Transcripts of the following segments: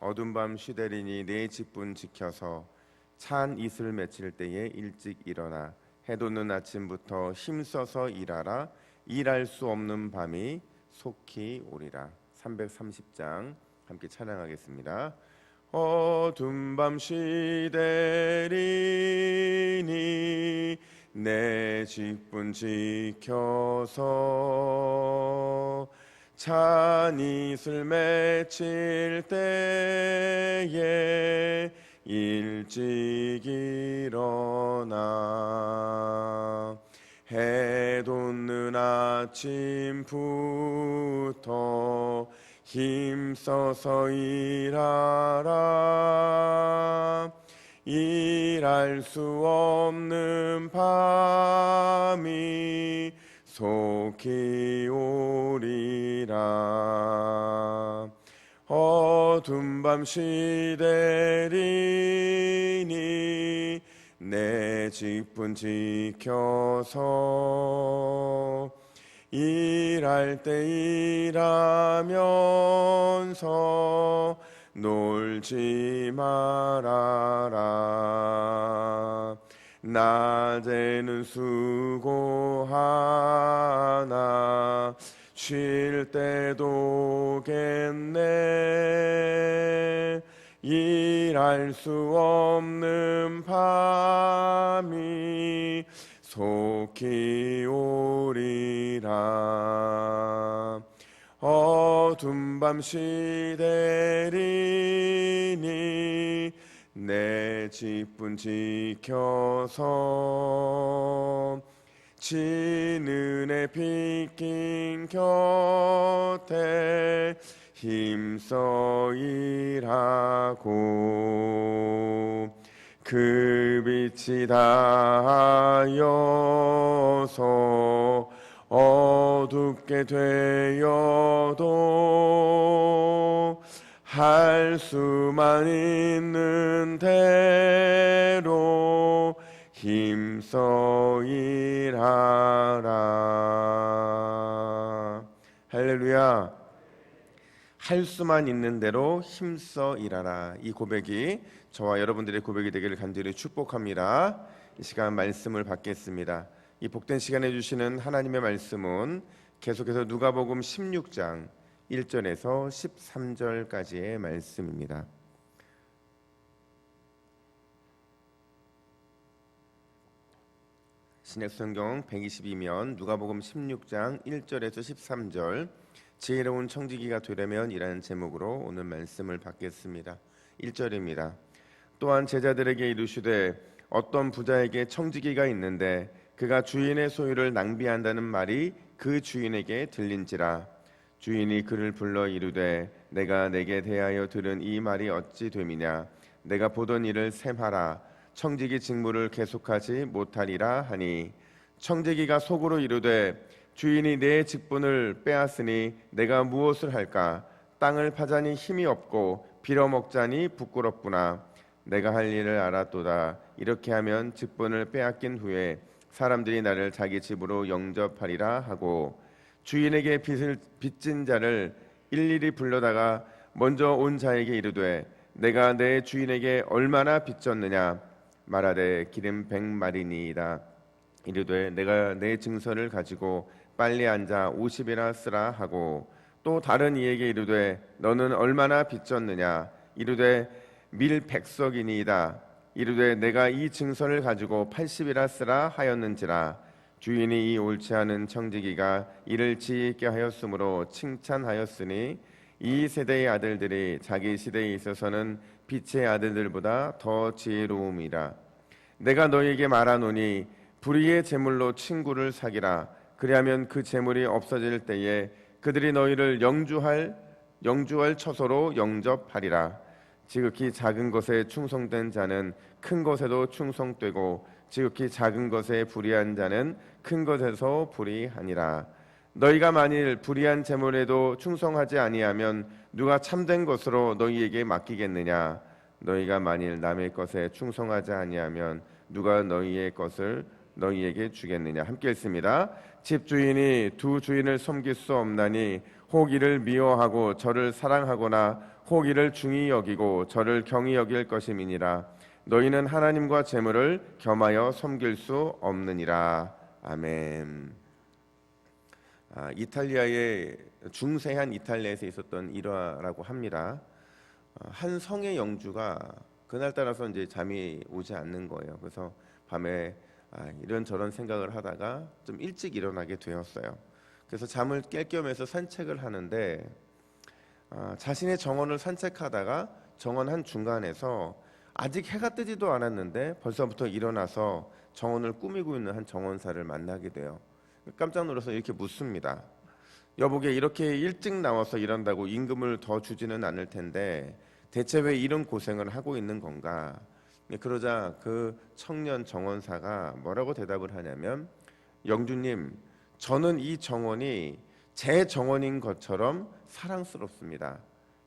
어둠 밤 쉬대리니 내 직분 지켜서 찬 이슬 맺힐 때에 일찍 일어나 해 돋는 아침부터 힘써서 일하라. 일할 수 없는 밤이 속히 오리라. 330장 함께 찬양하겠습니다. 어둠 밤 시대리니 내 직분 지켜서 찬 이슬 맺힐 때에 일찍 일어나. 해 돋는 아침부터 힘써서 일하라. 일할 수 없는 밤이 속히 오리라. 어둠 밤 시대리니 내 직분 지켜서 일할 때 일하면서 놀지 말아라 낮에는 수고하나 쉴 때도 겠네. 일할 수 없는 밤이 속히 오리라. 어둠 밤 시대리니 내 직분 지켜서 지는의 빗긴 곁에 힘써 일하고. 그 빛이 닿아여서 어둡게 되어도 할 수만 있는 대로 힘써 일하라. 할렐루야. 할 수만 있는 대로 힘써 일하라. 이 고백이 저와 여러분들의 고백이 되기를 간절히 축복합니다. 이 시간 말씀을 받겠습니다. 이 복된 시간에 주시는 하나님의 말씀은 계속해서 누가복음 16장 1절에서 13절까지의 말씀입니다. 신약 성경 122면 누가복음 16장 1절에서 13절 지혜로운 청지기가 되려면이라는 제목으로 오늘 말씀을 받겠습니다. 1절입니다. 또한 제자들에게 이르시되 어떤 부자에게 청지기가 있는데 그가 주인의 소유를 낭비한다는 말이 그 주인에게 들린지라 주인이 그를 불러 이르되 내가 내게 대하여 들은 이 말이 어찌 됨이냐? 내가 보던 일을 셈하라. 청지기 직무를 계속하지 못하리라 하니. 청지기가 속으로 이르되 주인이 내 직분을 빼앗으니 내가 무엇을 할까? 땅을 파자니 힘이 없고 빌어먹자니 부끄럽구나. 내가 할 일을 알았도다. 이렇게 하면 직분을 빼앗긴 후에 사람들이 나를 자기 집으로 영접하리라 하고 주인에게 빚을 빚진 자를 일일이 불러다가 먼저 온 자에게 이르되 내가 내 주인에게 얼마나 빚졌느냐? 말하되 기름 백 마리니이다. 이르되 내가 내 증서를 가지고 빨리 앉아 오십이나 쓰라 하고 또 다른 이에게 이르되 너는 얼마나 빚졌느냐? 이르되 밀 백석이니이다. 이르되 내가 이 증서를 가지고 80이라 쓰라 하였는지라 주인이 이 옳지 않은 청지기가 이를 지있게 하였으므로 칭찬하였으니 이 세대의 아들들이 자기 시대에 있어서는 빛의 아들들보다 더 지혜로움이라. 내가 너희에게 말하노니 불의의 제물로 친구를 사기라. 그리하면 그 제물이 없어질 때에 그들이 너희를 영주할 영주할 처소로 영접하리라. 지극히 작은 것에 충성된 자는 큰 것에도 충성되고 지극히 작은 것에 불의한 자는 큰 것에서 불의하니라. 너희가 만일 불의한 제물에도 충성하지 아니하면 누가 참된 것으로 너희에게 맡기겠느냐? 너희가 만일 남의 것에 충성하지 아니하면 누가 너희의 것을 너희에게 주겠느냐? 함께 읽습니다. 집주인이 두 주인을 섬길 수 없나니 혹 이를 미워하고 저를 사랑하거나 혹 이를 중히 여기고 저를 경히 여길 것임이니라 너희는 하나님과 재물을 겸하여 섬길 수 없느니라 아멘. 아, 이탈리아의 중세한 이탈리아에서 있었던 일화라고 합니다. 어, 한 성의 영주가 그날 따라서 이제 잠이 오지 않는 거예요. 그래서 밤에 아, 이런 저런 생각을 하다가 좀 일찍 일어나게 되었어요. 그래서 잠을 깰 겸해서 산책을 하는데 아, 자신의 정원을 산책하다가 정원 한 중간에서 아직 해가 뜨지도 않았는데 벌써부터 일어나서 정원을 꾸미고 있는 한 정원사를 만나게 돼요. 깜짝 놀라서 이렇게 묻습니다. 여보게 이렇게 일찍 나와서 일한다고 임금을 더 주지는 않을 텐데 대체 왜 이런 고생을 하고 있는 건가? 네, 그러자 그 청년 정원사가 뭐라고 대답을 하냐면 영주님 저는 이 정원이 제 정원인 것처럼 사랑스럽습니다.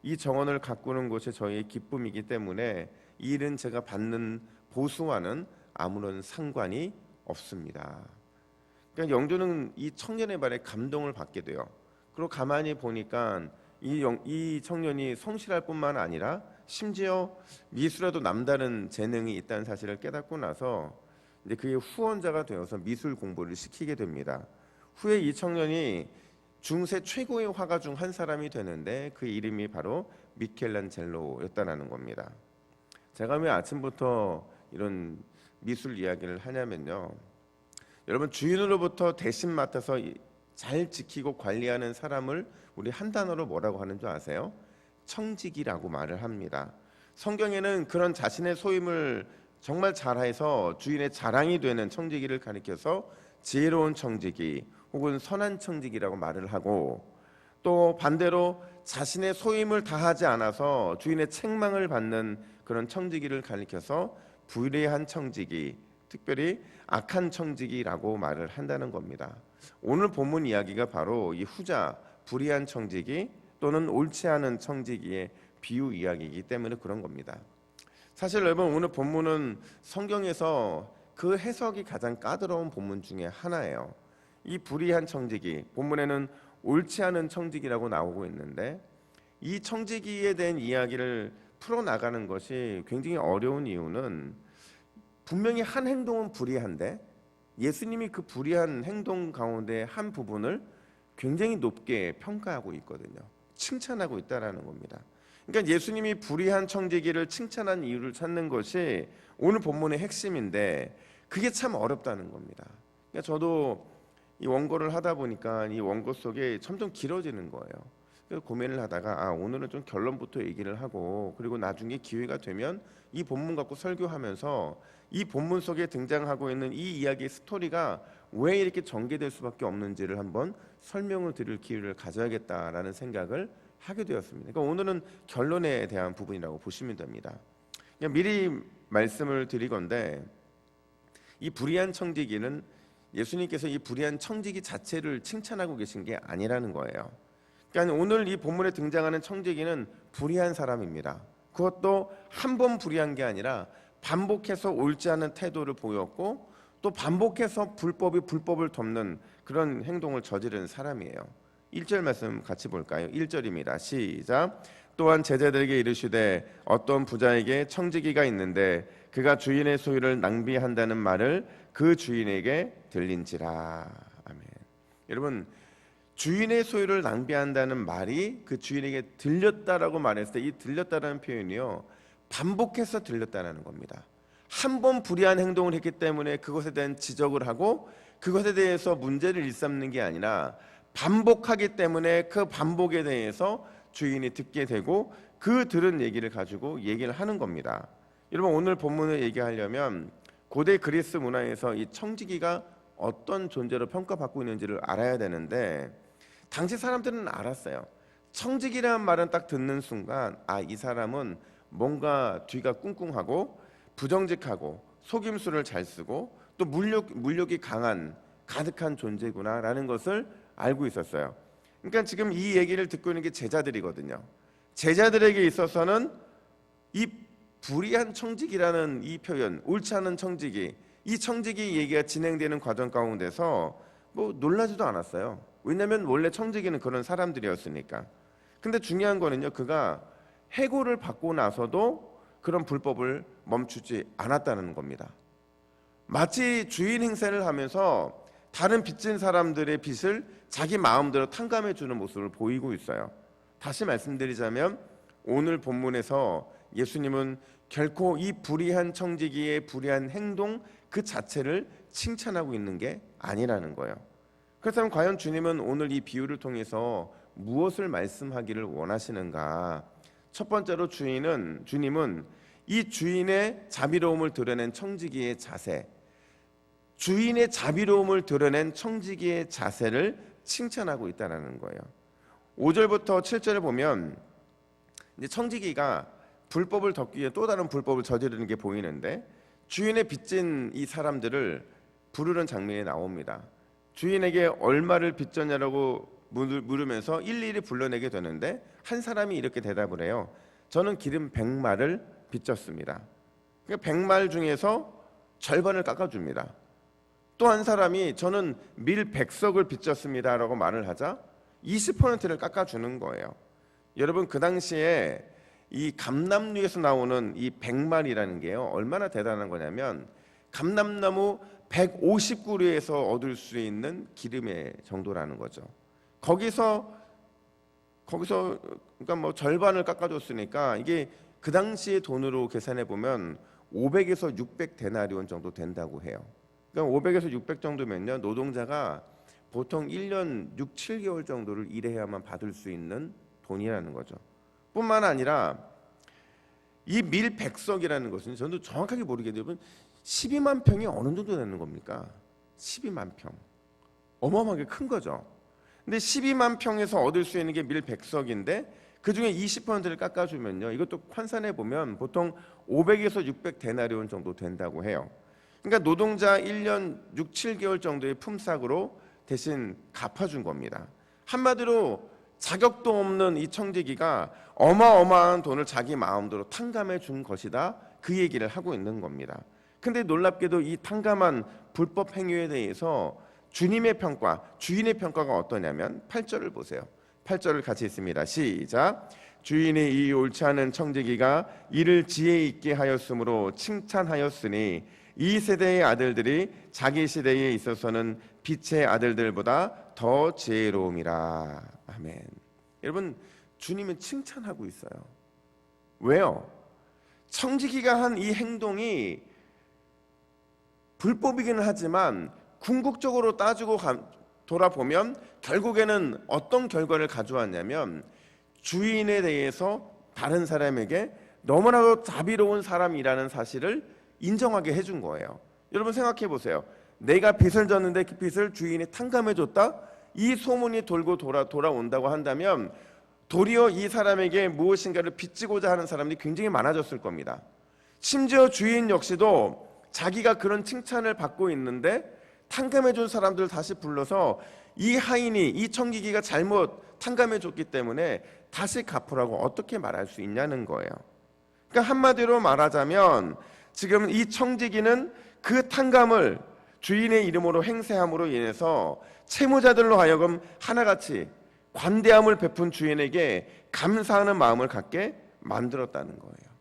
이 정원을 가꾸는 것이 저희의 기쁨이기 때문에 이 일은 제가 받는 보수와는 아무런 상관이 없습니다. 그러니까 영조는 이 청년의 말에 감동을 받게 돼요. 그리고 가만히 보니까 이, 영, 이 청년이 성실할 뿐만 아니라 심지어 미술에도 남다른 재능이 있다는 사실을 깨닫고 나서 이제 그의 후원자가 되어서 미술 공부를 시키게 됩니다. 후에 이 청년이 중세 최고의 화가 중 한 사람이 되는데 그 이름이 바로 미켈란젤로였다라는 겁니다. 제가 왜 아침부터 이런 미술 이야기를 하냐면요. 여러분 주인으로부터 대신 맡아서 잘 지키고 관리하는 사람을 우리 한 단어로 뭐라고 하는 줄 아세요? 청지기라고 말을 합니다. 성경에는 그런 자신의 소임을 정말 잘해서 주인의 자랑이 되는 청지기를 가리켜서 지혜로운 청지기 혹은 선한 청지기라고 말을 하고 또 반대로 자신의 소임을 다하지 않아서 주인의 책망을 받는 그런 청지기를 가리켜서 불의한 청지기, 특별히 악한 청지기라고 말을 한다는 겁니다. 오늘 본문 이야기가 바로 이 후자 불의한 청지기 또는 옳지 않은 청지기의 비유 이야기이기 때문에 그런 겁니다. 사실 여러분 오늘 본문은 성경에서 그 해석이 가장 까다로운 본문 중에 하나예요. 이 불의한 청지기 본문에는 옳지 않은 청지기라고 나오고 있는데 이 청지기에 대한 이야기를 풀어 나가는 것이 굉장히 어려운 이유는 분명히 한 행동은 불의한데 예수님이 그 불의한 행동 가운데 한 부분을 굉장히 높게 평가하고 있거든요. 칭찬하고 있다라는 겁니다. 그러니까 예수님이 불의한 청지기를 칭찬한 이유를 찾는 것이 오늘 본문의 핵심인데 그게 참 어렵다는 겁니다. 그러니까 저도 이 원고를 하다 보니까 이 원고 속에 점점 길어지는 거예요. 그래서 고민을 하다가 아 오늘은 좀 결론부터 얘기를 하고 그리고 나중에 기회가 되면 이 본문 갖고 설교하면서 이 본문 속에 등장하고 있는 이 이야기의 스토리가 왜 이렇게 전개될 수밖에 없는지를 한번 설명을 드릴 기회를 가져야겠다라는 생각을 하게 되었습니다. 그러니까 오늘은 결론에 대한 부분이라고 보시면 됩니다. 미리 말씀을 드리건데 이 불의한 청지기는 예수님께서 이 불의한 청지기 자체를 칭찬하고 계신 게 아니라는 거예요. 그러니까 오늘 이 본문에 등장하는 청지기는 불의한 사람입니다. 그것도 한 번 불의한 게 아니라 반복해서 옳지 않은 태도를 보였고 또 반복해서 불법이 불법을 덮는 그런 행동을 저지른 사람이에요. 1절 말씀 같이 볼까요? 1절입니다. 시작. 또한 제자들에게 이르시되 어떤 부자에게 청지기가 있는데 그가 주인의 소유를 낭비한다는 말을 그 주인에게 들린지라. 아멘. 여러분 주인의 소유를 낭비한다는 말이 그 주인에게 들렸다라고 말했을 때 이 들렸다라는 표현이요 반복해서 들렸다는 겁니다. 한 번 불의한 행동을 했기 때문에 그것에 대한 지적을 하고 그것에 대해서 문제를 일삼는 게 아니라 반복하기 때문에 그 반복에 대해서 주인이 듣게 되고 그 들은 얘기를 가지고 얘기를 하는 겁니다. 여러분 오늘 본문을 얘기하려면 고대 그리스 문화에서 이 청지기가 어떤 존재로 평가받고 있는지를 알아야 되는데 당시 사람들은 알았어요. 청지기라는 말은 딱 듣는 순간 아 이 사람은 뭔가 뒤가 꿍꿍하고 부정직하고 속임수를 잘 쓰고 또 물욕 물욕이 강한 가득한 존재구나라는 것을 알고 있었어요. 그러니까 지금 이 얘기를 듣고 있는 게 제자들이거든요. 제자들에게 있어서는 이 불의한 청지기라는 이 표현, 옳지 않은 청지기, 이 청지기 얘기가 진행되는 과정 가운데서 뭐 놀라지도 않았어요. 왜냐하면 원래 청지기는 그런 사람들이었으니까. 근데 중요한 거는요, 그가 해고를 받고 나서도 그런 불법을 멈추지 않았다는 겁니다. 마치 주인 행세를 하면서 다른 빚진 사람들의 빚을 자기 마음대로 탕감해 주는 모습을 보이고 있어요. 다시 말씀드리자면 오늘 본문에서 예수님은 결코 이 불의한 청지기의 불의한 행동 그 자체를 칭찬하고 있는 게 아니라는 거예요. 그렇다면 과연 주님은 오늘 이 비유를 통해서 무엇을 말씀하기를 원하시는가? 첫 번째로 주인은 주님은 이 주인의 자비로움을 드러낸 청지기의 자세, 주인의 자비로움을 드러낸 청지기의 자세를 칭찬하고 있다는 거예요. 5절부터 7절을 보면 이제 청지기가 불법을 덮기 위해 또 다른 불법을 저지르는 게 보이는데 주인의 빚진 이 사람들을 부르는 장면이 나옵니다. 주인에게 얼마를 빚졌냐라고 물- 물으면서 일일이 불러내게 되는데 한 사람이 이렇게 대답을 해요. 저는 기름 100마를 빚졌습니다. 그 100말 중에서 절반을 깎아줍니다. 또 한 사람이 저는 밀 100석을 빚졌습니다라고 말을 하자 20%를 깎아주는 거예요. 여러분 그 당시에 이 감남류에서 나오는 이 백말이라는 게요 얼마나 대단한 거냐면 감남나무 150그루에서 얻을 수 있는 기름의 정도라는 거죠. 거기서 거기서 그러니까 뭐 절반을 깎아줬으니까 이게 그 당시의 돈으로 계산해 보면 500에서 600 데나리온 정도 된다고 해요. 그러니까 500에서 600 정도면요 노동자가 보통 1년 6, 7개월 정도를 일해야만 받을 수 있는 돈이라는 거죠. 뿐만 아니라 이 밀 백석이라는 것은 저도 정확하게 모르겠는데 12만 평이 어느 정도 되는 겁니까? 12만 평. 어마어마하게 큰 거죠. 근데 12만 평에서 얻을 수 있는 게 밀 백석인데 그 중에 20%를 깎아주면요. 이것도 환산해 보면 보통 500에서 600 데나리온 정도 된다고 해요. 그러니까 노동자 1년 6, 7개월 정도의 품삯으로 대신 갚아준 겁니다. 한마디로 자격도 없는 이 청지기가 어마어마한 돈을 자기 마음대로 탕감해 준 것이다. 그 얘기를 하고 있는 겁니다. 근데 놀랍게도 이 탕감한 불법 행위에 대해서 주님의 평가, 주인의 평가가 어떠냐면 8절을 보세요. 8절을 같이 읽습니다. 시작. 주인이 이 옳지 않은 청지기가 이를 지혜 있게 하였으므로 칭찬하였으니 이 세대의 아들들이 자기 시대에 있어서는 빛의 아들들보다 더 지혜로움이라. 아멘. 여러분 주님은 칭찬하고 있어요. 왜요? 청지기가 한 이 행동이 불법이기는 하지만 궁극적으로 따지고 가- 돌아보면 결국에는 어떤 결과를 가져왔냐면 주인에 대해서 다른 사람에게 너무나도 자비로운 사람이라는 사실을 인정하게 해준 거예요. 여러분 생각해 보세요. 내가 빚을 졌는데 그 빚을 주인이 탕감해 줬다? 이 소문이 돌고 돌아 돌아온다고 한다면 도리어 이 사람에게 무엇인가를 빚지고자 하는 사람들이 굉장히 많아졌을 겁니다. 심지어 주인 역시도 자기가 그런 칭찬을 받고 있는데 탕감해 준 사람들을 다시 불러서 이 하인이 이 청기기가 잘못 탕감해 줬기 때문에 다시 갚으라고 어떻게 말할 수 있냐는 거예요. 그러니까 한마디로 말하자면 지금 이 청지기는 그 탕감을 주인의 이름으로 행세함으로 인해서 채무자들로 하여금 하나같이 관대함을 베푼 주인에게 감사하는 마음을 갖게 만들었다는 거예요.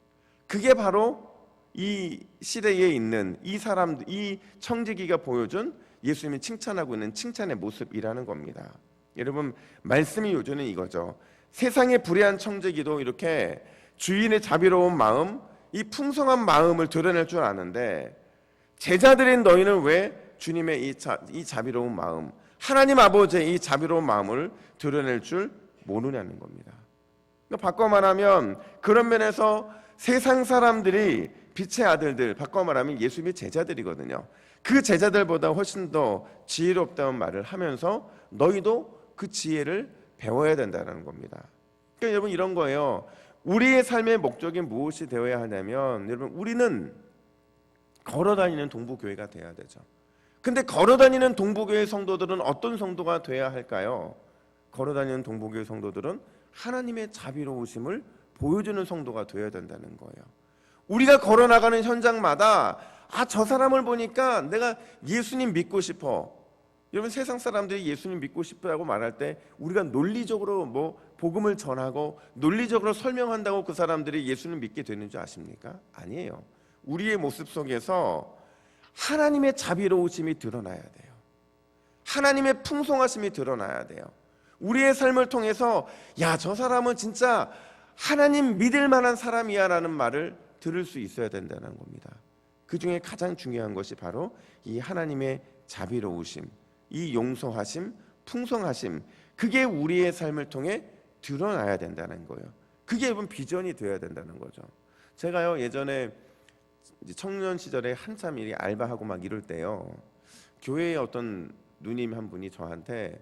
그게 바로 이 시대에 있는 이 사람, 이 청지기가 보여준 예수님이 칭찬하고 있는 칭찬의 모습이라는 겁니다. 여러분 말씀이 요즘은 이거죠. 세상의 불의한 청지기도 이렇게 주인의 자비로운 마음, 이 풍성한 마음을 드러낼 줄 아는데 제자들인 너희는 왜 주님의 이, 자, 이 자비로운 마음, 하나님 아버지의 이 자비로운 마음을 드러낼 줄 모르냐는 겁니다. 그러니까 바꿔 말하면 그런 면에서 세상 사람들이 빛의 아들들, 바꿔 말하면 예수님의 제자들이거든요. 그 제자들보다 훨씬 더 지혜롭다는 말을 하면서 너희도 그 지혜를 배워야 된다는 겁니다. 그러니까 여러분 이런 거예요. 우리의 삶의 목적이 무엇이 되어야 하냐면 여러분 우리는 걸어 다니는 동부교회가 돼야 되죠. 근데 걸어 다니는 동부교회 성도들은 어떤 성도가 돼야 할까요? 걸어 다니는 동부교회 성도들은 하나님의 자비로우심을 보여주는 성도가 되어야 된다는 거예요. 우리가 걸어 나가는 현장마다 아, 저 사람을 보니까 내가 예수님 믿고 싶어. 여러분 세상 사람들이 예수님 믿고 싶다고 말할 때 우리가 논리적으로 뭐 복음을 전하고 논리적으로 설명한다고 그 사람들이 예수님 믿게 되는 줄 아십니까? 아니에요. 우리의 모습 속에서 하나님의 자비로우심이 드러나야 돼요. 하나님의 풍성하심이 드러나야 돼요. 우리의 삶을 통해서 야, 저 사람은 진짜 하나님 믿을 만한 사람이야라는 말을 들을 수 있어야 된다는 겁니다. 그 중에 가장 중요한 것이 바로 이 하나님의 자비로우심, 이 용서하심, 풍성하심, 그게 우리의 삶을 통해 드러나야 된다는 거예요. 그게 여러분 비전이 되어야 된다는 거죠. 제가요 예전에 이제 청년 시절에 한참 일이 알바하고 막 이럴 때요 교회에 어떤 누님 한 분이 저한테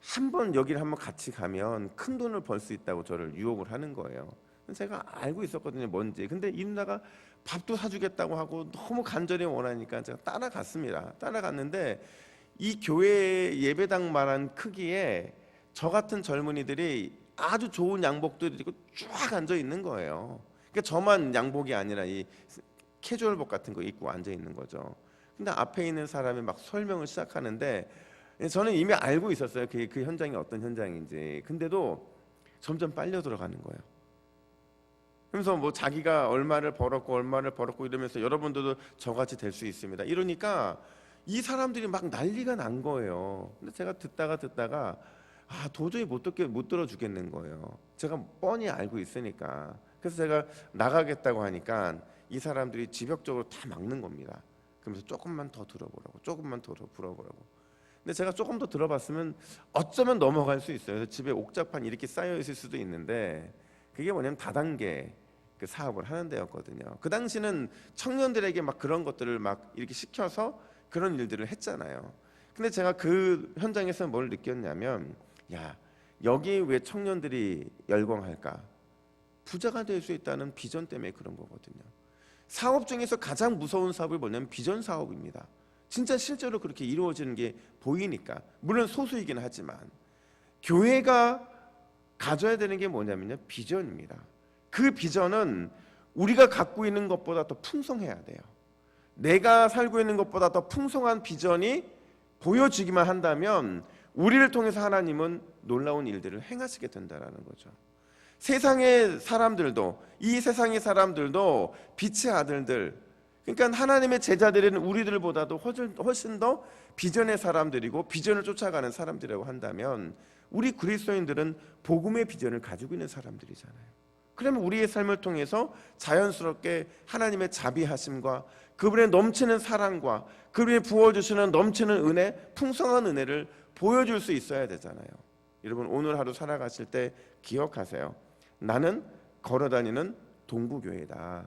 한 번 여기를 한번 같이 가면 큰 돈을 벌 수 있다고 저를 유혹을 하는 거예요. 제가 알고 있었거든요 뭔지. 근데 이 누나가 밥도 사주겠다고 하고 너무 간절히 원하니까 제가 따라갔습니다. 따라갔는데 이 교회 예배당만한 크기에 저 같은 젊은이들이 아주 좋은 양복들을 입고 쫙 앉아 있는 거예요. 그러니까 저만 양복이 아니라 이 캐주얼복 같은 거 입고 앉아 있는 거죠. 근데 앞에 있는 사람이 막 설명을 시작하는데 저는 이미 알고 있었어요. 그, 그 현장이 어떤 현장인지. 근데도 점점 빨려 들어가는 거예요. 그러면서 뭐 자기가 얼마를 벌었고 얼마를 벌었고 이러면서 여러분들도 저같이 될 수 있습니다. 이러니까 이 사람들이 막 난리가 난 거예요. 근데 제가 듣다가 듣다가 아 도저히 못 듣게 못 들어주겠는 거예요. 제가 뻔히 알고 있으니까. 그래서 제가 나가겠다고 하니까 이 사람들이 지벽적으로 다 막는 겁니다. 그러면서 조금만 더 들어보라고, 조금만 더 들어보라고. 근데 제가 조금 더 들어봤으면 어쩌면 넘어갈 수 있어요. 집에 옥자판 이렇게 쌓여 있을 수도 있는데 그게 뭐냐면 다단계 그 사업을 하는 데였거든요. 그 당시는 청년들에게 막 그런 것들을 막 이렇게 시켜서 그런 일들을 했잖아요. 근데 제가 그 현장에서 뭘 느꼈냐면 야 여기 왜 청년들이 열광할까? 부자가 될 수 있다는 비전 때문에 그런 거거든요. 사업 중에서 가장 무서운 사업이 뭐냐면 비전 사업입니다. 진짜 실제로 그렇게 이루어지는 게 보이니까 물론 소수이긴 하지만 교회가 가져야 되는 게 뭐냐면요 비전입니다. 그 비전은 우리가 갖고 있는 것보다 더 풍성해야 돼요. 내가 살고 있는 것보다 더 풍성한 비전이 보여지기만 한다면 우리를 통해서 하나님은 놀라운 일들을 행하시게 된다라는 거죠. 세상의 사람들도 이 세상의 사람들도 빛의 아들들 그러니까 하나님의 제자들은 우리들보다도 훨씬, 더 비전의 사람들이고 비전을 쫓아가는 사람들이라고 한다면 우리 그리스도인들은 복음의 비전을 가지고 있는 사람들이잖아요. 그러면 우리의 삶을 통해서 자연스럽게 하나님의 자비하심과 그분의 넘치는 사랑과 그분이 부어주시는 넘치는 은혜, 풍성한 은혜를 보여줄 수 있어야 되잖아요. 여러분 오늘 하루 살아가실 때 기억하세요. 나는 걸어다니는 동부교회다.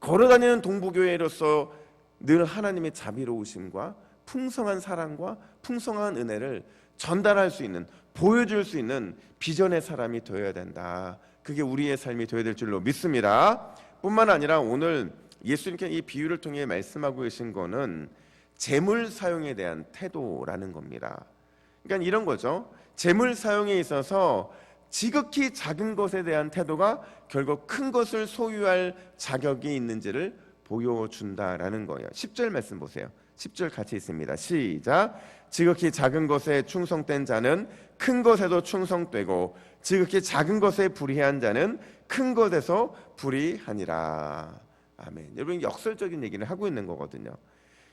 걸어다니는 동부교회로서 늘 하나님의 자비로우심과 풍성한 사랑과 풍성한 은혜를 전달할 수 있는 보여줄 수 있는 비전의 사람이 되어야 된다. 그게 우리의 삶이 되어야 될 줄로 믿습니다. 뿐만 아니라 오늘 예수님께 이 비유를 통해 말씀하고 계신 거는 재물 사용에 대한 태도라는 겁니다. 그러니까 이런 거죠. 재물 사용에 있어서 지극히 작은 것에 대한 태도가 결국 큰 것을 소유할 자격이 있는지를 보여준다라는 거예요. 10절 말씀 보세요. 10절 같이 있습니다. 시작. 지극히 작은 것에 충성된 자는 큰 것에도 충성되고 지극히 작은 것에 불의한 자는 큰 것에서 불의하니라. 아멘. 여러분 역설적인 얘기를 하고 있는 거거든요.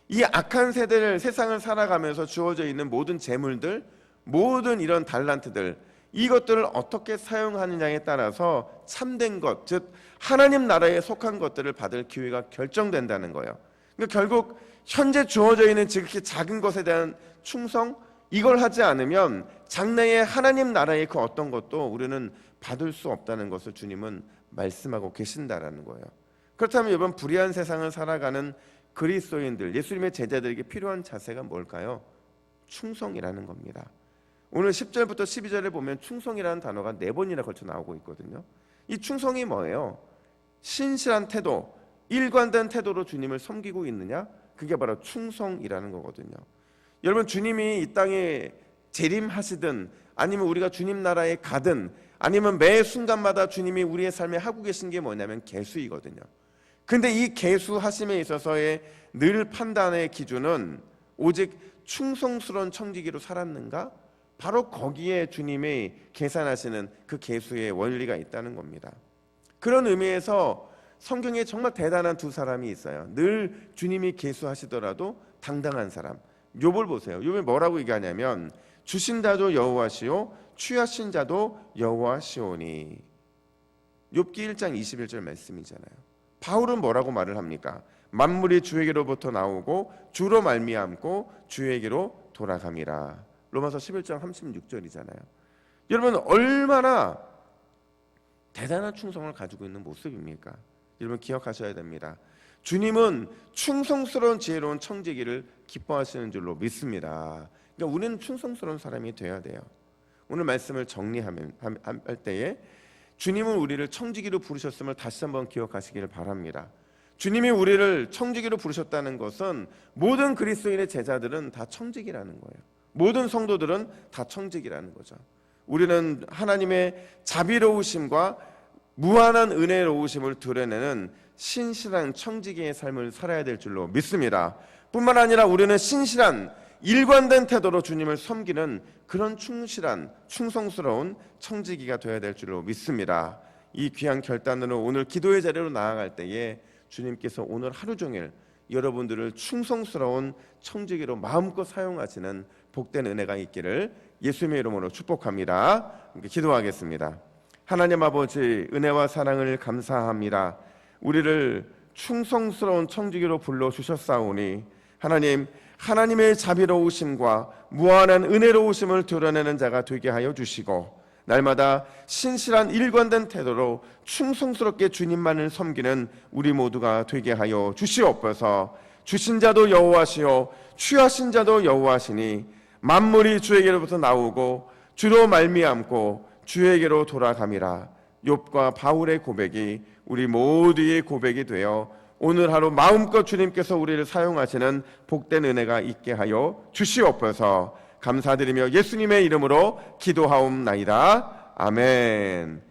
이 악한 세대를 세상을 살아가면서 주어져 있는 모든 재물들, 모든 이런 달란트들 이것들을 어떻게 사용하느냐에 따라서 참된 것, 즉 하나님 나라에 속한 것들을 받을 기회가 결정된다는 거예요. 그러니까 결국 현재 주어져 있는 지극히 작은 것에 대한 충성 이걸 하지 않으면 장래의 하나님 나라의 그 어떤 것도 우리는 받을 수 없다는 것을 주님은 말씀하고 계신다라는 거예요. 그렇다면 이번 불의한 세상을 살아가는 그리스도인들, 예수님의 제자들에게 필요한 자세가 뭘까요? 충성이라는 겁니다. 오늘 10절부터 12절에 보면 충성이라는 단어가 네 번이나 걸쳐 나오고 있거든요. 이 충성이 뭐예요? 신실한 태도, 일관된 태도로 주님을 섬기고 있느냐? 그게 바로 충성이라는 거거든요. 여러분 주님이 이 땅에 재림하시든 아니면 우리가 주님 나라에 가든 아니면 매 순간마다 주님이 우리의 삶에 하고 계신 게 뭐냐면 개수이거든요. 근데 이 개수하심에 있어서의 늘 판단의 기준은 오직 충성스러운 청지기로 살았는가? 바로 거기에 주님이 계산하시는 그 개수의 원리가 있다는 겁니다. 그런 의미에서 성경에 정말 대단한 두 사람이 있어요. 늘 주님이 계수하시더라도 당당한 사람. 욥을 보세요. 욥이 뭐라고 얘기하냐면 주신 자도 여호와시오 취하신 자도 여호와시오니. 욥기 1장 21절 말씀이잖아요. 바울은 뭐라고 말을 합니까? 만물이 주에게로부터 나오고 주로 말미암고 주에게로 돌아감이라. 로마서 11장 36절이잖아요. 여러분 얼마나 대단한 충성을 가지고 있는 모습입니까? 여러분 기억하셔야 됩니다. 주님은 충성스러운 지혜로운 청지기를 기뻐하시는 줄로 믿습니다. 그러니까 우리는 충성스러운 사람이 되어야 돼요. 오늘 말씀을 정리하면 할 때에 주님은 우리를 청지기로 부르셨음을 다시 한번 기억하시기를 바랍니다. 주님이 우리를 청지기로 부르셨다는 것은 모든 그리스도인의 제자들은 다 청지기라는 거예요. 모든 성도들은 다 청지기라는 거죠. 우리는 하나님의 자비로우심과 무한한 은혜로우심을 드러내는 신실한 청지기의 삶을 살아야 될 줄로 믿습니다. 뿐만 아니라 우리는 신실한 일관된 태도로 주님을 섬기는 그런 충실한 충성스러운 청지기가 되어야 될 줄로 믿습니다. 이 귀한 결단으로 오늘 기도의 자리로 나아갈 때에 주님께서 오늘 하루 종일 여러분들을 충성스러운 청지기로 마음껏 사용하시는 복된 은혜가 있기를 예수님의 이름으로 축복합니다. 기도하겠습니다. 하나님 아버지 은혜와 사랑을 감사합니다. 우리를 충성스러운 청지기로 불러 주셨사오니 하나님 하나님의 자비로우심과 무한한 은혜로우심을 드러내는 자가 되게 하여 주시고 날마다 신실한 일관된 태도로 충성스럽게 주님만을 섬기는 우리 모두가 되게 하여 주시옵소서. 주신 자도 여호와시요 취하신 자도 여호와시니 만물이 주에게로부터 나오고 주로 말미암고 주에게로 돌아감이라. 욥과 바울의 고백이 우리 모두의 고백이 되어 오늘 하루 마음껏 주님께서 우리를 사용하시는 복된 은혜가 있게 하여 주시옵소서. 감사드리며 예수님의 이름으로 기도하옵나이다. 아멘.